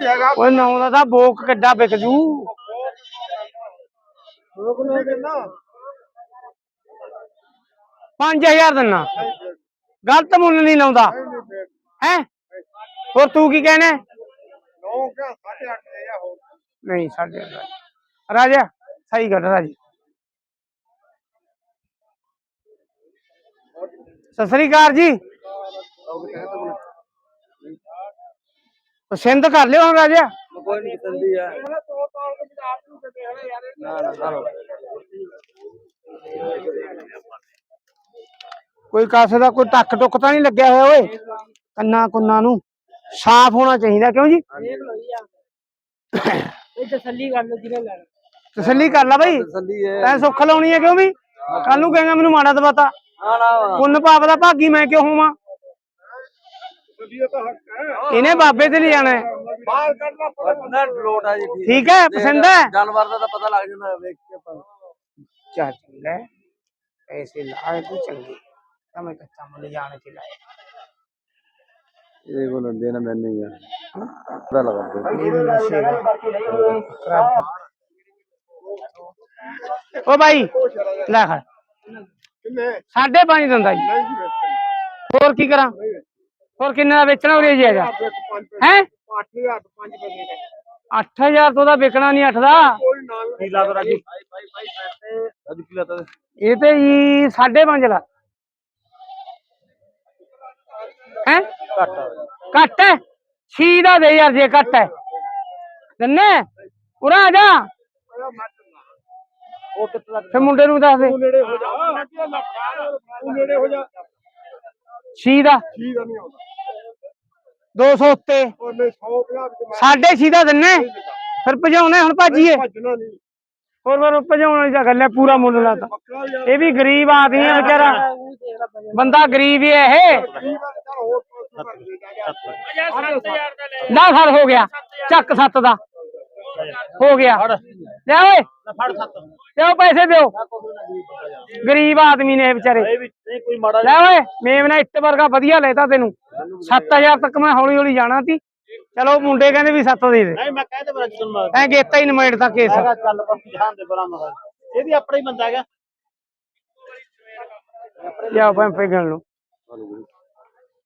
ਕੀ ਹੈਗਾ। ਓਏ ਨੌ ਦਾ ਤਾਂ ਬੋਕ ਕਿੱਡਾ ਵਿਕ ਜੂ। ਲੋਕ ਨੇ ਕਹਿੰਦਾ 5000 ਦਿੰਨਾ। ਗਲਤ ਮੁੱਲ ਨਹੀਂ ਲਾਉਂਦਾ। ਹੈ? ਹੋਰ ਤੂੰ ਕੀ ਕਹਿਣਾ? ਨੌ ਕਿਆ 8.5 ਜਾਂ ਹੋਰ? ਨਹੀਂ ਸਾਡੇ ਰਾਜਾ ਸਹੀ ਗੱਲ ਰਾਜੀ। ਸਤਿ ਸ੍ਰੀ ਅਕਾਲ ਜੀ। ਪਸੰਦ ਕਰ ਲਿਓ ਹੁਣ ਰਾਜਾ। ਕੋਈ ਨਹੀਂ ਸੰਦੀ ਆ। ਨਾ ਨਾ ਕਰੋ ਕੋਈ ਕਾਸੇ ਦਾ ਕੋਈ ਟੱਕ ਟੁੱਕ ਤਾਂ ਨਹੀਂ ਲੱਗਿਆ ਹੋਇਆ ਓਏ? ਕੰਨਾਂ ਕੁੰਨਾਂ ਨੂੰ। ਸਾਫ਼ ਹੋਣਾ ਚਾਹੀਦਾ ਕਿਉਂ ਜੀ? ਇਹ ਤਸੱਲੀ ਕਰ ਲਓ ਜਿਹਨੇ ਲੈਣਾ। ਤਸੱਲੀ ਕਰ ਲੈ ਬਈ। ਹੈ। ਤੈਂ ਸੁੱਖ ਲਾਉਣੀ ਹੈ ਕਿਉਂ ਵੀ? ਕੱਲ ਨੂੰ ਕਹੇਗਾ ਮੈਨੂੰ ਮਾੜਾ ਦਵਾਤਾ ਨਾ ਨਾ ਪੁੰਨ ਪਾਪ ਦਾ ਭਾਗੀ ਮੈਂ ਕਿਉਂ ਹੋਵਾਂ? ਇਹਨੇ ਬਾਬੇ ਤੇ ਨਹੀਂ ਜਾਣਾ ਹੈ। ਬਾਹਰ ਕੱਢਣਾ ਪੜਨਾ ਲੋਟ ਆ ਜੀ ਠੀਕ। ਹੈ ਪਸੰਦ ਹੈ? ਜਾਨਵਰ ਦਾ ਤਾਂ ਪਤਾ ਲੱਗ ਜਾਂਦਾ ਵੇਖ ਕੇ ਆਪਾਂ। ਚੱਲ ਲੈ ਪੈਸੇ ਲਾਏ ਤੂੰ ਚੰਗੀ। ਤਾਂ ਮੈਂ ਕੱਚਾ ਮੁੱਲ ਜਾਣ ਚ ਲਾਏ? ਇਹ ਕੋਲ ਦੇਣਾ ਮੈਨੂੰ ਹੀ ਆ। ਪਤਾ ਲੱਗਾ ਇਹ ਨਸ਼ੇ ਦਾ। ਖਰਾਬ। ਓ ਭਾਈ ਲੈ ਖੜ। ਕਿੰਨੇ? ਸਾਢੇ ਪੰਜ ਦਿੰਦਾ ਜੀ। ਨਹੀਂ ਜੀ ਹੋਰ ਕੀ ਕਰਾਂ? ਹੋਰ ਕਿੰਨੇ ਦਾ ਵੇਚਣਾ ਉਰੇ ਜੀ ਹੈਗਾ? ਹੈ? 8000 5 ਪੈਸੇ ਦਾ 8000 ਤੋਂ ਦਾ ਵਿਕਣਾ ਨਹੀਂ 8 ਦਾ। ਦੋ ਰਾਜੀ? ਇਹ ਤੇ ਜੀ ਸਾਢੇ ਪੰਜ ਲਾ। ਹੈ? ਘੱਟ ਘੱਟ ਹੈ? ਛੀ ਦਾ ਦੇ ਯਾਰ ਜੇ ਘੱਟ ਹੈ। ਦੰਨੇ? ਉਰਾ ਆ ਜਾ। ਉਹ ਕਿੱਥੇ ਲੱਗ ਤੇ ਮੁੰਡੇ ਨੂੰ ਦੱਸ ਦੇ। ਤੂੰ ਨੇੜੇ ਹੋ ਜਾ। ਨੇੜੇ ਹੋ ਜਾ। ਛੀ ਦਾ। ਠੀਕ ਨਹੀਂ ਆਉਂਦਾ। 200 ਉੱਤੇ। ਉਹਨੇ 150 ਵਿੱਚ ਮੈਂ ਸਾਢੇ ਛੀ ਦਾ ਦਿੰਨੇ ਫਿਰ ਭਜਾਉਣੇ ਹੁਣ ਭਾਜੀਏ ਭੱਜਣਾ ਨਹੀਂ। ਹੋਰ ਵਾਰ ਭਜਾਉਣ ਵਾਲੀ ਤਾਂ ਗੱਲ ਹੈ ਪੂਰਾ ਮੁੱਲ ਲਾਤਾ। ਇਹ ਵੀ ਗਰੀਬ ਆਦਮੀ ਹੈ ਵਿਚਾਰਾ। ਬੰਦਾ ਗਰੀਬ ਹੀ ਹੈ ਇਹ। ਨਾ ਫੜ ਹੋ ਗਿਆ। ਚੱਕ ਸੱਤ ਦਾ। ਹੋ ਗਿਆ। ਲੈ ਓਏ। ਫੜ ਸੱਤ। ਲਿਆਓ ਪੈਸੇ ਦਿਓ। ਗਰੀਬ ਆਦਮੀ ਨੇ ਇਹ ਵਿਚਾਰੇ। ਇਹ ਵੀ ਨਹੀਂ ਕੋਈ ਮਾੜਾ ਲੈ ਓਏ ਮੇਮਨਾ ਇੱਟ ਵਰਗਾ ਵਧੀਆ ਲੈਤਾ ਤੈਨੂੰ। 7000 ਤੱਕ ਮੈਂ ਹੌਲੀ ਹੌਲੀ ਜਾਣਾ ਸੀ। ਚਲੋ ਮੁੰਡੇ ਕਹਿੰਦੇ ਵੀ 7 ਦੇ ਦੇ। ਨਹੀਂ ਮੈਂ ਕਹਿੰਦਾ ਬਰਾ ਜਨ ਮਾਰ ਐ ਗੇਤਾ ਹੀ ਨਮੇੜ ਦਾ ਕੇਸ। ਚੱਲ ਪਰ ਜਹਾਨ ਦੇ ਬਰਾ ਮਗਰ। ਇਹ ਵੀ ਆਪਣਾ ਹੀ ਬੰਦਾ ਹੈਗਾ। ਲਿਆਓ ਪੰਪੇ ਗਣ ਲਓ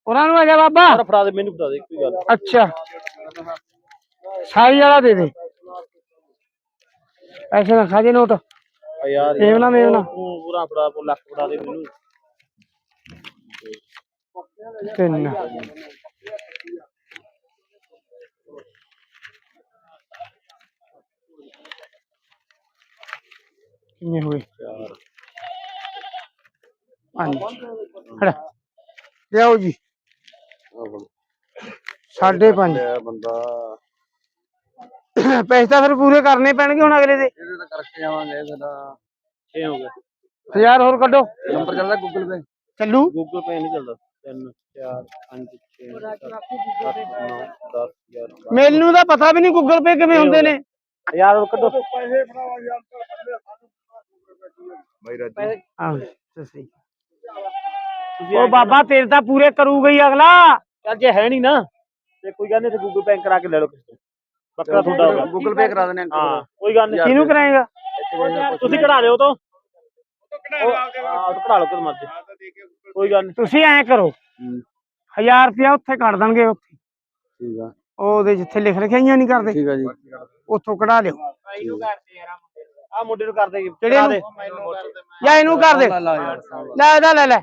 ਉਹਨਾਂ ਨੂੰ ਆ ਜਾ ਬਾਬਾ। ਫੜਾ ਦੇ ਮੈਨੂੰ ਫੜਾ ਦੇ ਕੋਈ ਗੱਲ ਅੱਛਾ। ਸਾਈ ਵਾਲਾ ਦੇ ਦੇ। ਐਸੇ ਨਾ ਖਾਜੇ ਨੋਟ। ਆ ਯਾਰ ਮੇਵਨਾ ਮੇਵਨਾ। ਤੂੰ ਪੂਰਾ ਫੜਾ ਲੱਖ ਫੜਾ ਦੇ ਮੈਨੂੰ। ਤਿੰਨ ਕਿੰਨੇ ਹੋਏ? ਪੰਜ ਖੜਾ। ਲਿਆਓ ਜੀ। ਸਾਢੇ ਪੰਜ। ਬੰਦਾ ਪੈਸੇ ਤਾਂ ਫਿਰ ਪੂਰੇ ਕਰਨੇ ਪੈਣਗੇ ਹੁਣ ਅਗਲੇ ਦੇ। ਇਹਦੇ ਤਾਂ ਕਰਕੇ ਜਾਵਾਂਗੇ ਸਾਡਾ 6 ਹੋ ਗਿਆ ਹਜ਼ਾਰ ਹੋਰ ਕੱਢੋ। ਨੰਬਰ ਚੱਲਦਾ ਗੂਗਲ ਪੇ ਚੱਲੂ। ਗੂਗਲ ਪੇ ਨਹੀਂ ਚੱਲਦਾ। 3 4 5 6 7 8 9 10 11 ਮੈਨੂੰ ਤਾਂ ਪਤਾ ਵੀ ਨਹੀਂ ਗੂਗਲ ਪੇ ਕਿਵੇਂ ਹੁੰਦੇ ਨੇ। ਯਾਰ ਉਹ ਕੱਢੋ। ਪੈਸੇ ਫੜਾਵਾ ਯਾਰ ਬਾਈ ਰਾਜੀ। ਆਹ ਤੇ ਸਹੀ ਉਹ ਬਾਬਾ ਤੇਰੇ ਤਾਂ ਪੂਰੇ ਕਰੂਗਾ ਹੀ ਅਗਲਾ। ਚੱਲ ਜੇ ਹੈ ਨਹੀਂ ਨਾ ਤੇ ਕੋਈ ਗੱਲ ਨਹੀਂ ਤੇ ਗੂਗਲ ਪੇ ਕਰਾ ਕੇ ਲੈ ਲਓ ਕਿਸੇ ਤੋਂ। ਬੱਕਰਾ ਤੁਹਾਡਾ ਹੋਗਾ ਗੂਗਲ ਪੇ ਕਰਾ ਦੇਣੇ ਹਾਂ ਕੋਈ ਗੱਲ ਨਹੀਂ ਕਿਹਨੂੰ ਕਰਾਏਗਾ? ਤੁਸੀਂ ਕਢਾ ਲਿਓ ਤੋਂ। ਹਾਂ ਕਢਾ ਲਓ ਕਦ ਮਰਜ਼ੀ ਕੋਈ ਗੱਲ ਨਹੀਂ ਤੁਸੀਂ ਐਂ ਕਰੋ। 1000 ਰੁਪਇਆ ਉੱਥੇ ਕੱਢ ਦੇਣਗੇ ਉੱਥੇ। ਠੀਕ ਆ। ਉਹ ਉਹਦੇ ਜਿੱਥੇ ਲਿਖ ਰਖਿਆਈਆਂ ਨਹੀਂ ਕਰਦੇ। ਠੀਕ ਆ ਜੀ। ਉੱਥੋਂ ਕਢਾ ਲਿਓ। ਆ ਮੁੰਡੇ ਨੂੰ। ਕਰ ਦੇ। ਕਿਹੜੇ ਨੂੰ ਜਾਂ ਇਹਨੂੰ ਕਰ ਦੇ। ਲਾ ਇਹਦਾ ਲੈ ਲੈ।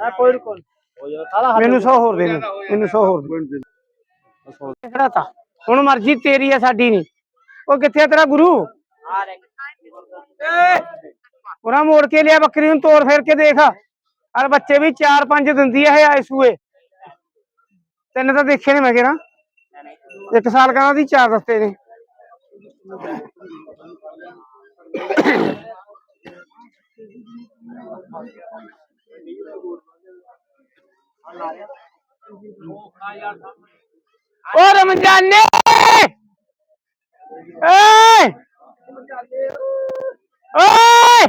ਆ ਕੋਈ ਸਾਰਾ ਮੈਨੂੰ 100 ਹੋਰ ਦੇ ਦੇ ਮੈਨੂੰ 100 ਹੋਰ ਦੇ ਕਿਹੜਾ ਤਾ? ਹੁਣ ਮਰਜ਼ੀ ਤੇਰੀ ਆ, ਸਾਡੀ ਨਹੀਂ ਉਹ ਕਿੱਥੇ ਆ ਤੇਰਾ ਗੁਰੂ? ਉਹਨਾਂ ਮੋੜ ਕੇ ਲਿਆ ਬੱਕਰੀ ਨੂੰ, ਤੋੜ ਫੇਰ ਕੇ ਦੇਖ। ਅਰ ਬੱਚੇ ਵੀ 4-5 ਦਿੰਦੀ ਆ ਇਹ ਆਏ ਸੂਏ। ਤਿੰਨ ਤਾਂ ਦੇਖੇ ਨੇ ਮੈਂ ਕਿਹਾ। ਇੱਕ ਸਾਲ ਕਹਿੰਦਾ ਦੀ ਚਾਰ ਦਸਤੇ ਨੇ। ਓ ਰਮਜਾਨੇ! ਏ ਓਏ!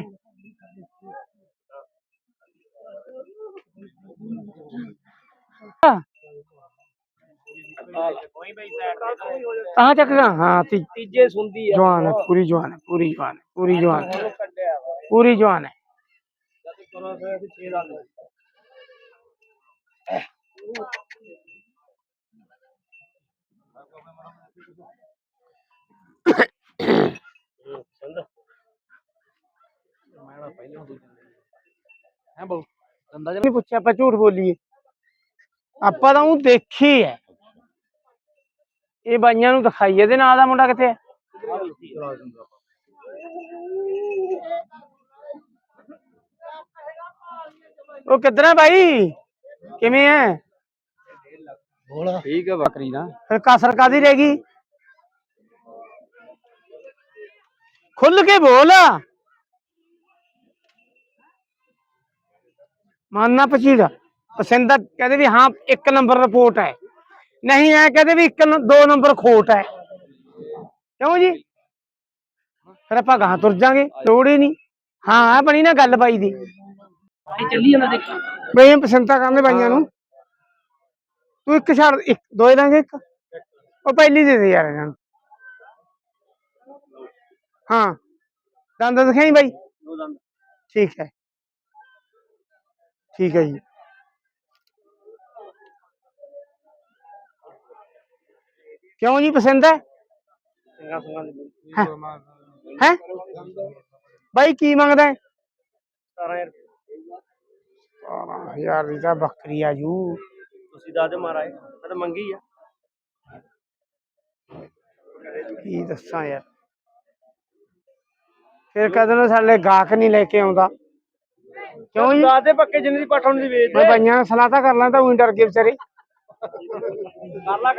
ਆਹ ਚੱਕ ਗਾ ਹਾਂ ਤੀ ਤੀਜੇ ਸੁੰਦੀ ਹੈ ਜਵਾਨ ਹੈ ਪੂਰੀ ਜਵਾਨ ਹੈ ਪੂਰੀ ਜਵਾਨ ਹੈ ਪੂਰੀ ਜਵਾਨ ਹੈ। ਪੂਰੀ ਜਵਾਨ ਹੈ। ਨਹੀਂ ਪੁੱਛਿਆ ਆਪਾਂ ਝੂਠ ਬੋਲੀਏ ਆਪਾਂ ਤਾਂ ਉਹ ਦੇਖੀ ਹੈ ਇਹ ਬਾਈਆਂ ਨੂੰ ਦਿਖਾਈ ਇਹਦੇ ਨਾਲ ਦਾ ਮੁੰਡਾ ਕਿੱਥੇ ਹੈ ਉਹ ਕਿੱਧਰ ਹੈ ਬਾਈ ਕਿਵੇਂ ਹੈ ਠੀਕ ਹੈ ਬੱਕਰੀ ਨਾ ਫਿਰ ਕਸਰ ਕਾਦੀ ਰਹਿ ਗਈ ਖੁੱਲ ਕੇ ਬੋਲ। ਮਾਨਣਾ ਪਚੀੜਾ ਪਸੰਦ ਕਹਦੇ ਵੀ ਹਾਂ ਇੱਕ ਨੰਬਰ ਰਿਪੋਰਟ ਹੈ। ਨਹੀਂ ਐ ਕਹਦੇ ਵੀ ਇੱਕ ਦੋ ਨੰਬਰ ਖੋਟ ਹੈ। ਕਿਉਂ ਜੀ? ਫਿਰ ਆਪਾਂ ਗਾਂ ਤੁਰ ਜਾਾਂਗੇ ਲੋੜ ਹੀ ਨਹੀਂ। ਹਾਂ ਆ ਬਣੀ ਨਾ ਗੱਲ ਬਾਈ ਦੀ। ਚੱਲੀ ਜਾਂਦਾ ਦੇਖੀ। ਬਈ ਪਸੰਦਾ ਕਰਨੇ ਬਾਈਆਂ ਨੂੰ। ਤੂੰ ਇੱਕ ਛੱਡ ਇੱਕ ਦੋ ਹੀ ਦਾਂਗੇ ਇੱਕ। ਉਹ ਪਹਿਲੀ ਦੇ ਦੇ ਯਾਰ ਇਹਨਾਂ ਨੂੰ। ਹਾਂ। ਦੰਦ ਦਿਖਾਈ ਬਾਈ? ਦੋ ਦੰਦ। ਠੀਕ ਹੈ। ਠੀਕ ਹੈ ਜੀ। ਕਿਉਂ ਜੀ ਪਸੰਦ ਹੈ? ਹੈ? ਬਾਈ ਕੀ ਮੰਗਦਾ ਹੈ? 17000 12000 ਦੀ ਤਾਂ ਬੱਕਰੀ ਆ ਜੂ। ਤੁਸੀਂ ਦੱਸ ਦਿਓ ਮਹਾਰਾਜ ਮੈਂ ਤਾਂ ਮੰਗੀ ਆ। ਕੀ ਦੱਸਾਂ ਯਾਰ? ਫਿਰ ਕਦੋਂ ਨੂੰ ਸਾਡੇ ਗਾਹਕ ਨਹੀਂ ਲੈ ਕੇ ਆਉਂਦਾ। ਕਿਉਂ ਜੀ? ਦੱਸ ਦੇ ਪੱਕੇ ਜਿੰਨੇ ਦੀ ਪੱਠ ਦੀ ਵੇਚ ਮੈਂ ਬਾਈਆਂ ਸਲਾਹ ਤਾਂ ਕਰ ਲਾਂ ਤਾਂ ਉਹੀ ਡਰ ਕੇ ਵਿਚਾਰੇ।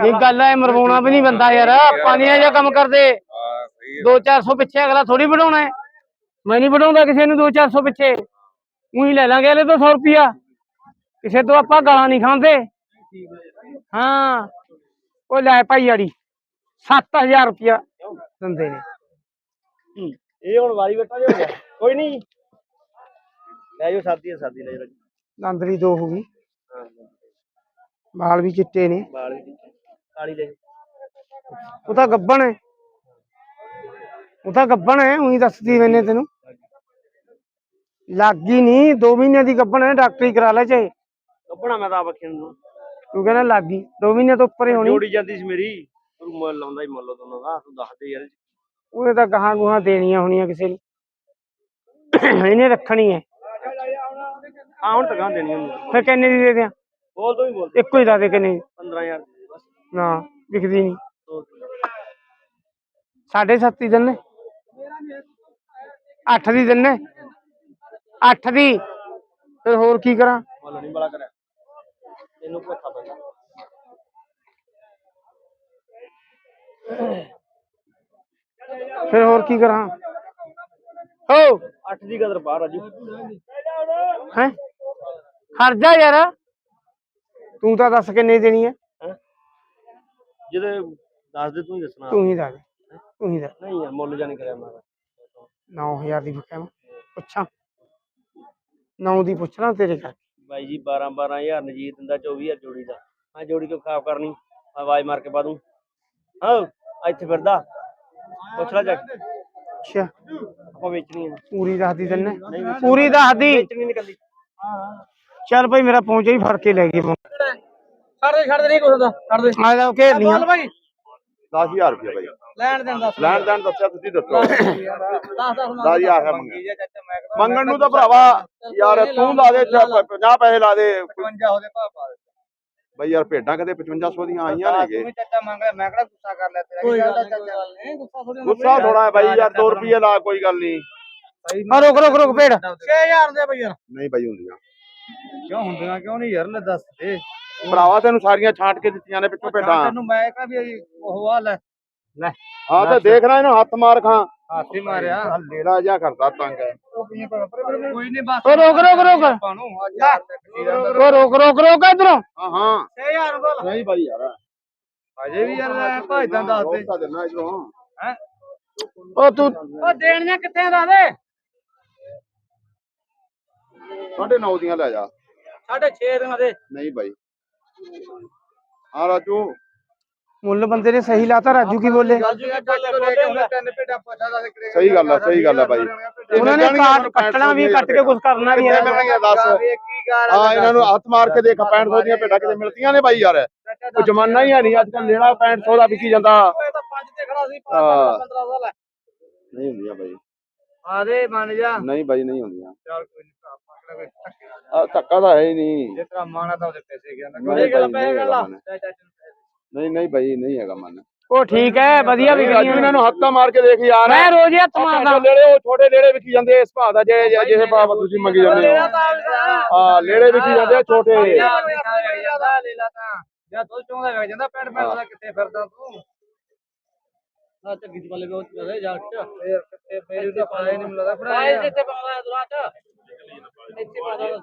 ਇਹ ਗੱਲ ਹੈ ਮਰਵਾਉਣਾ ਵੀ ਨਹੀਂ ਬੰਦਾ ਯਾਰ ਆਪਾਂ ਨੀ ਇਹ ਕੰਮ ਕਰਦੇ। 2-400 ਪਿੱਛੇ ਅਗਲਾ ਥੋੜੀ ਵਧਾਉਣਾ ਮੈਂ ਨਹੀਂ ਵਧਾਉਂਦਾ ਕਿਸੇ ਨੂੰ 2-400 ਪਿੱਛੇ। ਉਹੀ ਲੈ ਲਾਂਗੇ ਇਹਦੇ ਤੋਂ 100 ਰੁਪਿਆ ਕਿਸੇ ਤੋਂ ਆਪਾਂ ਗਾਲਾਂ ਨਹੀਂ ਖਾਂਦੇ। ਹਾਂ। ਉਹ ਲੈ ਭਾਈ ਆੜੀ 7000 ਰੁਪਿਆ ਦਿੰਦੇ ਨੇ। ਇਹ ਹੁਣ ਵਾਰੀ ਬੈਠਾ ਜੇ ਹੋ ਗਿਆ। ਕੋਈ ਨਹੀਂ ਲੈ ਜਾਓ ਸਾਦੀ ਹੈ ਸਾਦੀ ਲੈ ਜਾਓ। ਦੰਦਰੀ ਦੋ ਹੋ ਗਈ। ਹਾਂ। ਵਾਲ ਵੀ ਚਿੱਟੇ ਨੇ। ਬਾਲ ਵੀ ਕਾਲੀ ਲੈ ਉਹ ਤਾਂ ਗੱਬਣ ਹੈ ਉਹ ਤਾਂ ਗੱਬਣ ਹੈ ਉਹੀ ਦੱਸਦੀ ਮੈਨੇ ਤੈਨੂੰ। ਲੱਗੀ ਨਹੀਂ 2 ਮਹੀਨਿਆਂ ਦੀ ਗੱਬਣ ਹੈ ਡਾਕਟਰੀ ਕਰਾ ਲੈ ਚਾਹੇ। ਕੱਪੜਾ ਮੈਂ ਤਾਂ ਆਪ ਨੂੰ ਤੂੰ ਕਹਿੰਦਾ ਲੱਗੀ 2 ਮਹੀਨੇ ਤੋਂ ਉੱਪਰ ਹੀ ਹੋਣੀ। ਜੋੜੀ ਜਾਂਦੀ ਸੀ ਮੇਰੀ। ਤੂੰ ਮੁੱਲ ਲਾਉਂਦਾ ਹੀ ਮੁੱਲ ਦੋਨਾਂ ਦਾ। ਤੂੰ ਦੱਸ ਦੇ ਯਾਰ। ਉਹਨੇ ਤਾਂ ਗਾਹਾਂ ਗੂਹਾਂ ਦੇਣੀਆਂ ਹੋਣੀਆਂ ਕਿਸੇ ਨੂੰ। ਇਹਨੇ ਰੱਖਣੀ ਹੈ। ਹਾਂ ਹੁਣ ਤੱਕਾਂ ਦੇਣੀ ਉਹਨੂੰ ਫਿਰ ਕਿੰਨੇ ਦੀ ਦੇ ਦਿਆਂ? ਬੋਲ ਦੋ ਹੀ ਬੋਲ ਇੱਕੋ ਹੀ ਦੱਸ ਦੇ ਕਿੰਨੇ ਦੀ। 15000 ਬਸ। ਨਾ ਵਿਕਦੀ ਨਹੀਂ। ਸਾਢੇ ਸੱਤ ਦੀ ਦਿੰਨੇ। ਅੱਠ ਦੀ ਦਿੰਨੇ। ਅੱਠ ਦੀ। ਫਿਰ ਹੋਰ ਕੀ ਕਰਾਂ? ਮੁੱਲ ਨਹੀਂ ਬੜਾ ਕਰਿਆ। ਤੈਨੂੰ ਭੁੱਖਾ ਪੈਂਦਾ ਫਿਰ ਹੋਰ ਕੀ ਕਰਾਂ? ਹੋ। 8 ਦੀ ਕਦਰ ਬਾਹਰ ਰਾਜੂ ਹੈ? ਖਰਜਾ ਯਾਰ। ਤੂੰ ਤਾਂ ਦੱਸ ਕਿੰਨੇ ਦੇਣੀ ਹੈ? ਜਿਹਦੇ ਦੱਸ ਦੇ ਤੂੰ ਹੀ ਦੱਸਣਾ। ਤੂੰ ਹੀ ਦੱਸ ਤੂੰ ਹੀ ਦੱਸ। ਨਹੀਂ ਯਾਰ ਮੁੱਲ ਜਾਣੀ ਕਰਿਆ ਮੈਂ 9000 ਦੀ ਪੁੱਛਾਂ। ਪੁੱਛਾਂ। 9 ਦੀ ਪੁੱਛਣਾ ਤੇਰੇ ਕਰਕੇ। ਬਾਈ ਜੀ 12 12000 ਨਜੀਤ ਦਿੰਦਾ 24000 ਜੋੜੀ ਦਾ। ਮੈਂ ਜੋੜੀ ਕਿਉਂ ਖਰਾਬ ਕਰਨੀ? ਆਵਾਜ਼ ਮਾਰ ਕੇ ਪਾ ਦੂੰ ਹਾਂ ਇੱਥੇ ਫਿਰਦਾ। ਪੁੱਛ ਲੈ ਜਾ ਕੇ। ਅੱਛਾ। ਆਪਾਂ ਵੇਚਣੀ ਹੈ ਪੂਰੀ ਦੱਸਦੀ ਤੈਨੇ? ਪੂਰੀ ਦੱਸਦੀ ਵੇਚਣੀ ਨਿਕਲਦੀ। ਚੱਲ ਭਾਈ ਮੇਰਾ ਪਹੁੰਚਾ ਹੀ ਫੜ ਕੇ ਲੈ ਗਏ ਛੱਡ ਦੇ ਛੱਡ ਦੇ ਨਹੀਂ ਕੁਛ ਦਾ ਛੱਡ ਦੇ। ਆ ਜਾ ਘੇਰ ਲੀਆਂ ਭਾਈ। 10000 ਰੁਪਏ ਭਾਈ। ਲੈਣ ਦੇਣ ਦੱਸ ਲੈਣ ਦੇਣ ਦੱਸਿਆ ਤੁਸੀਂ ਦੱਸੋ। 10 10 10000 ਹੈ ਮੰਗਿਆ। ਮੰਗਣ ਨੂੰ ਤਾਂ ਭਰਾਵਾ ਯਾਰ ਤੂੰ ਲਾ ਦੇ 50 ਪੈਸੇ ਲਾ ਦੇ। 55 ਉਹਦੇ ਭਾਪਾ ਬਈ ਯਾਰ ਭੇਡਾਂ ਕਦੇ 5500 ਦੀਆਂ ਆਈਆਂ ਨੇਗੇ। ਚਾਚਾ ਮੰਗ ਲਿਆ ਮੈਂ ਕਿਹੜਾ ਗੁੱਸਾ ਕਰ ਲਿਆ ਤੇਰਾ? ਕੋਈ ਗੱਲ ਨਹੀਂ ਗੁੱਸਾ ਥੋੜੀ ਗੁੱਸਾ ਥੋੜਾ ਹੈ ਬਾਈ ਯਾਰ 2 ਰੁਪਏ ਲਾ ਕੋਈ ਗੱਲ ਨਹੀਂ ਆ ਰੁਕ ਰੁਕ ਰੁਕ ਭੇੜ 6000 ਦੇ ਭਈਆ ਨਹੀਂ ਬਾਈ ਹੁੰਦੀਆਂ। ਕਿਉਂ ਹੁੰਦੀਆਂ? ਕਿਉਂ ਨਹੀਂ ਯਾਰ? ਲੈ ਦੱਸ ਦੇ। ਭਰਾਵਾ ਤੈਨੂੰ ਸਾਰੀਆਂ ਛਾਂਟ ਕੇ ਦਿੱਤੀਆਂ ਨੇ ਪਿੱਛੋਂ ਭੇਡਾਂ। ਤੈਨੂੰ ਮੈਂ ਕਹਾਂ ਵੀ ਉਹ ਆ ਲੈ। ਹਾਂ ਤੇ ਦੇਖ ਰਿਹਾ ਇਹਨੂੰ ਹੱਥ ਮਾਰ ਖਾਂ। ਹਾਥੀ ਮਾਰਿਆ। ਲੇਲਾ ਜਿਹਾ ਕਰਦਾ ਤੰਗ। ਹੈ ਕੋਈ ਨਹੀਂ ਬਸ। ਓ ਰੁਕ ਰੁਕ ਰੁਕ। ਆ ਓ ਰੁਕ ਰੁਕ ਰੁਕ ਇਧਰੋਂ। ਹਾਂ ਹਾਂ। 6000 ਬੋਲ ਨਹੀਂ ਬਾਈ ਯਾਰ। ਅਜੇ ਵੀ ਯਾਰ ਭਾਈ ਤਾਂ ਦੱਸ ਦੇ ਰੋਕਾ ਦੇਣਾ ਇਧਰੋਂ। ਹੈ? ਓ ਤੂੰ ਉਹ ਦੇਣੀਆਂ ਕਿੱਥੇ ਦੱਸ ਦੇ। ਸਾਢੇ 9 ਦੀਆਂ ਲੈ ਜਾ। ਸਾਢੇ 6 ਦੀਆਂ ਦੇ। ਨਹੀਂ ਬਾਈ। ਹਾਂ ਰਾਜੂ। ਮੁੱਲ ਬੰਦੇ ਨੇ ਸਹੀ ਲਾਤਾ ਰਾਜੂ ਕੀ ਬੋਲੇ? ਸਹੀ ਗੱਲ ਆ, ਸਹੀ ਗੱਲ ਆ ਬਾਈ। ਉਹਨਾਂ ਨੇ ਕਾਟ ਕੱਟਣਾ ਵੀ ਕੱਟ ਕੇ ਕੁਝ ਕਰਨਾ ਵੀ ਕਿੱਥੇ ਹੈ। ਮਿਲਣਗੀਆਂ ਦੱਸ? ਕੀ ਗਾਲ ਹਾਂ ਇਹਨਾਂ ਨੂੰ ਹੱਥ ਮਾਰ ਕੇ ਦੇਖ 6500 ਦੀਆਂ ਭੇਡਾਂ ਕਿਤੇ ਮਿਲਦੀਆਂ ਨੇ ਬਾਈ ਯਾਰ। ਕੋਈ ਜਮਾਨਾ ਹੀ ਹੈ ਨਹੀਂ ਅੱਜ ਕੱਲ ਲੈਣਾ 6500 ਦਾ ਵਿਕੀ ਜਾਂਦਾ। ਇਹ ਤਾਂ ਪੰਜ ਤੇ ਖੜਾ ਸੀ ਹਾਂ। 15 ਸਾਲ ਨਹੀਂ ਹੁੰਦੀਆਂ ਬਾਈ। ਆਦੇ ਮੰਨ ਜਾ। ਨਹੀਂ ਬਾਈ ਨਹੀਂ ਹੁੰਦੀਆਂ। ਚੱਲ ਕੋਈ ਨਹੀਂ ਆਪਾਂ ਕਿਹੜਾ ਕੋਈ ਧੱਕੇ ਨਾਲ ਆ ਧੱਕਾ ਤਾਂ ਹੈ ਹੀ ਨਹੀਂ। ਜੇ ਤੇਰਾ ਮਾਣਾ ਤਾਂ ਉਹਦੇ ਪੈਸੇ ਗਿਆ ਨਾ ਨਹੀਂ ਬਾਈ, ਨਹੀਂ ਹੈਗਾ। ਮਨ। ਚਾਚਾ ਚਾਚਾ ਨਹੀਂ ਨਹੀਂ ਬਾਈ ਨਹੀਂ ਹੈਗਾ ਮਨ। ਉਹ ਠੀਕ ਹੈ ਵਧੀਆ ਰਾਜੂ ਵਿਕਣੀਆਂ ਇਹਨਾਂ ਨੂੰ ਹੱਥਾਂ ਮਾਰ ਕੇ ਦੇਖ ਯਾਰ। ਮੈਂ ਰੋਜ਼ ਹੀ ਹੱਥ ਮਾਰਦਾ। ਲੇੜੇ ਉਹ ਛੋਟੇ ਲੇੜੇ ਵਿਕੀ ਜਾਂਦੇ ਇਸ ਭਾਅ ਦਾ ਜੇ ਜਿਹੇ ਭਾਅ ਤੁਸੀਂ ਮੰਗੀ ਜਾਂਦੇ ਹੋ। ਹਾਂ ਲੇੜੇ ਵਿਕੀ ਜਾਂਦੇ ਆ ਛੋਟੇ। ਲੈ ਲਾ ਤਾਂ ਜਾਂ ਤੂੰ ਚਾਹੁੰਦਾ ਵੇਖ ਜਾਂਦਾ ਪੈਂਟ ਪੈਂਟ ਦਾ ਕਿੱਥੇ ਫਿਰਦਾ ਤੂੰ। ਨਾ ਚੱਗੀ ਦੀ ਵਾਲੇ ਬਹੁਤ ਕਰੇ ਜਾ ਫੇਰ ਕਿੱਥੇ ਫੇਰ ਤਾਂ ਪਾਇਆ ਨਹੀਂ ਮਿਲਦਾ ਫੜਾ ਇੱਥੇ ਪਾਉਂਦਾ ਦੁਰਾ ਚ। ਇੱਥੇ ਪਾਉਂਦਾ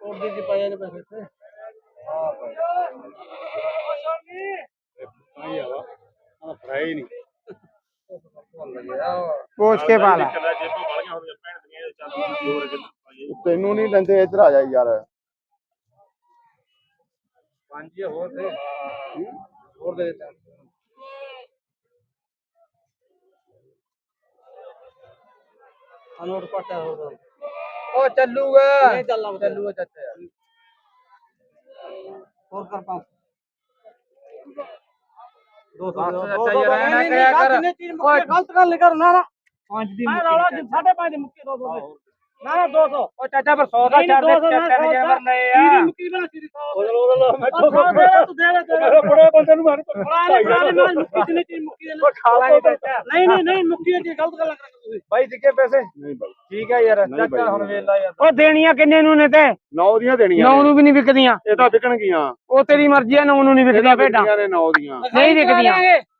ਕੋਡ ਦੀ। ਪਾਇਆ ਨੇ ਪੈਸੇ ਤੇ। ਪੋਚ ਕੇ ਪਾ ਲਾ। ਤੈਨੂੰ ਨਹੀਂ ਲੈਂਦੇ ਇੱਧਰ ਆ ਜਾ ਯਾਰ। ਪੰਜ ਹੋਰ ਦੇ। ਹੋਰ ਦੇ ਦਿੱਤਾ। ਅਨੋਟ ਪਟਾ ਹੋਰ। ਉਹ ਚੱਲੂਗਾ। ਨਹੀਂ ਚੱਲਣਾ। ਚੱਲੂਗਾ ਚਾਚਾ ਯਾਰ ਹੋਰ ਕਰ ਪਾਸ ਦੋ ਸੌ ਚਾਚਾ ਯਾਰ ਐ ਨਾ ਕਰਿਆ ਕਰ? ਓਏ। ਗਲਤ ਗੱਲ ਕਰ ਨਾ ਨਾ। ਪੰਜ ਦੀ ਮੁੱਕੀ ਸਾਢੇ ਪੰਜ ਦੀ ਮੁੱਕੀ ਦੋ। ਸੌ ਨਾ ਨਾ 200 ਉਹ ਚਾਚਾ ਪਰ 100 ਦਾ ਛੱਡ ਦੇ ਚਾਚਾ ਨੇ ਜਬਰ ਲਏ ਆ। ਸੀਰੀ ਮੁੱਕੀ ਬਣਾ ਸੀਰੀ ਬੋਲ ਬੋਲ ਮੈਂ ਤੂੰ ਦੇ ਤੂੰ ਦੇ ਦੇ ਬੜੇ ਬੰਦੇ ਨੂੰ ਮਾਰ ਫੜਾ ਲੈ ਫੜਾ ਲੈ ਮੈਂ ਮੁੱਕੀ ਤੇ ਨਹੀਂ ਮੁੱਕੀ ਦੇ ਖਾ ਲਾਂਗੇ ਚਾਚਾ। ਨਹੀਂ ਨਹੀਂ ਨਹੀਂ ਮੁੱਕੀ ਦੀ ਗਲਤ ਗੱਲ ਕਰ ਤੁਸੀਂ। ਬਾਈ ਦਿੱਕੇ ਪੈਸੇ? ਨਹੀਂ ਬਾਈ ਠੀਕ ਹੈ ਯਾਰ ਚਾਚਾ ਹੁਣ ਨਹੀਂ। ਵੇਲਾ ਯਾਰ। ਉਹ ਦੇਣੀਆਂ ਕਿੰਨੇ ਨੂੰ ਨੇ ਤੇ? ਨੌ ਦੀਆਂ ਦੇਣੀਆਂ ਨੌ ਨੇ। ਨੂੰ ਵੀ ਨਹੀਂ ਵਿਕਦੀਆਂ। ਇਹ ਤਾਂ ਵਿਕਣਗੀਆਂ। ਉਹ ਤੇਰੀ ਮਰਜ਼ੀ ਹੈ ਨੌ ਨੂੰ ਨਹੀਂ ਵਿਕਦੀਆਂ ਭੇਡਾਂ। ਨੌ ਦੀਆਂ। ਨਹੀਂ ਵਿਕਦੀਆਂ।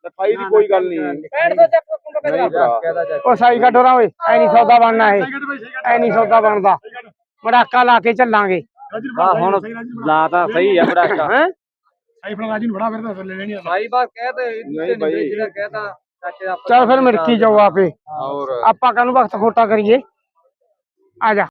ਲਿਖਾਈ ਦੀ ਕੋਈ ਗੱਲ ਨਹੀਂ। ਪੈਰ ਤੋਂ ਚੱਕ ਕੁੰਡਾ ਭਰਾ। ਉਹ ਸਾਈ ਕਟੋਰਾ ਓਏ ਐ ਨਹੀਂ ਸੌਦਾ ਬਣਨਾ ਇਹ। ਐ ਨਹੀਂ ਸੌਦਾ ਬਣਦਾ। ਮੜਾਕਾ ਲਾ ਕੇ ਚੱਲਾਂਗੇ। ਹਾਂ ਹੁਣ ਲਾਤਾ ਸਹੀ ਆ ਬੜਾ ਹੈ? ਭਾਈ ਬਾਤ ਕਹਤੇ ਨਹੀਂ ਬਾਈ। ਜਿਹੜਾ ਕਹਤਾ ਚਾਚੇ ਦਾ ਚੱਲ ਫਿਰ ਮਿਰਕੀ ਜਾਓ ਆਪੇ। ਹੋਰ। ਆਪਾਂ ਕਾਹਨੂੰ ਵਕਤ ਖੋਟਾ ਕਰੀਏ? ਆ ਜਾ।